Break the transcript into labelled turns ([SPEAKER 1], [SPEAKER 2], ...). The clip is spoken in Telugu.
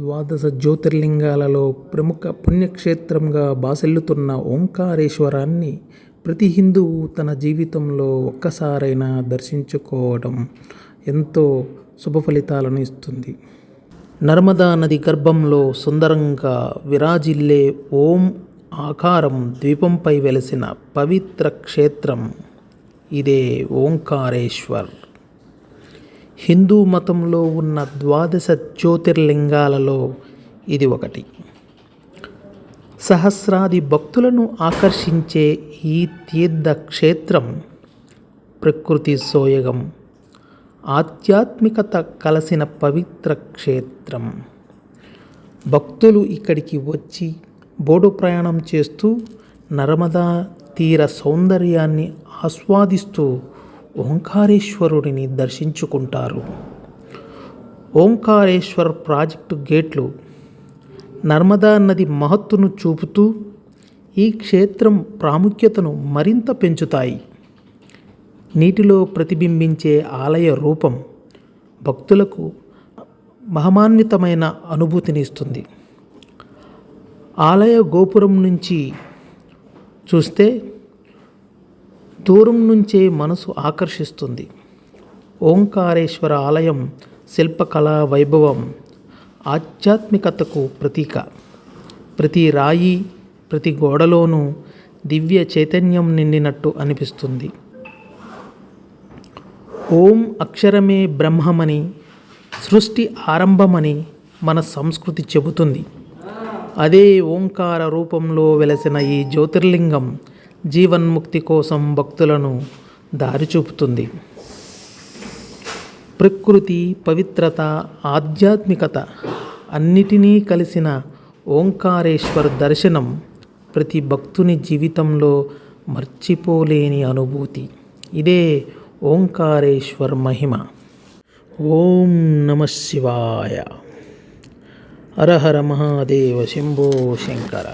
[SPEAKER 1] ద్వాదశ జ్యోతిర్లింగాలలో ప్రముఖ పుణ్యక్షేత్రంగా బాసెల్లుతున్న ఓంకారేశ్వరాన్ని ప్రతి హిందువు తన జీవితంలో ఒక్కసారైనా దర్శించుకోవడం ఎంతో శుభ ఫలితాలను ఇస్తుంది. నర్మదా నది గర్భంలో సుందరంగా విరాజిల్లే ఓం ఆకారం ద్వీపంపై వెలసిన పవిత్ర క్షేత్రం. ఇదే ఓంకారేశ్వర్. హిందూ మతంలో ఉన్న ద్వాదశ జ్యోతిర్లింగాలలో ఇది ఒకటి. సహస్రాది భక్తులను ఆకర్షించే ఈ తీర్థ క్షేత్రం ప్రకృతి సోయగం ఆధ్యాత్మికత కలసిన పవిత్ర క్షేత్రం. భక్తులు ఇక్కడికి వచ్చి బోడు ప్రయాణం చేస్తూ నర్మదా తీర సౌందర్యాన్ని ఆస్వాదిస్తూ ఓంకారేశ్వరుడిని దర్శించుకుంటారు. ఓంకారేశ్వర్ ప్రాజెక్టు గేట్లు నర్మదా నది మహత్తును చూపుతూ ఈ క్షేత్రం ప్రాముఖ్యతను మరింత పెంచుతాయి. నీటిలో ప్రతిబింబించే ఆలయ రూపం భక్తులకు మహమాన్వితమైన అనుభూతిని ఇస్తుంది. ఆలయ గోపురం నుంచి చూస్తే దూరం నుంచే మనసు ఆకర్షిస్తుంది. ఓంకారేశ్వర ఆలయం శిల్పకళా వైభవం ఆధ్యాత్మికతకు ప్రతీక. ప్రతి రాయి ప్రతి గోడలోనూ దివ్య చైతన్యం నిండినట్టు అనిపిస్తుంది. ఓం అక్షరమే బ్రహ్మమని సృష్టి ఆరంభమని మన సంస్కృతి చెబుతుంది. అదే ఓంకార రూపంలో వెలసిన ఈ జ్యోతిర్లింగం జీవన్ముక్తి కోసం భక్తులను దారి చూపుతుంది. ప్రకృతి పవిత్రత ఆధ్యాత్మికత అన్నిటినీ కలిసిన ఓంకారేశ్వర్ దర్శనం ప్రతి భక్తుని జీవితంలో మర్చిపోలేని అనుభూతి. ఇదే ఓంకారేశ్వర్ మహిమ. ఓం నమ శివాయ. హర హర మహాదేవ శంభో శంకర.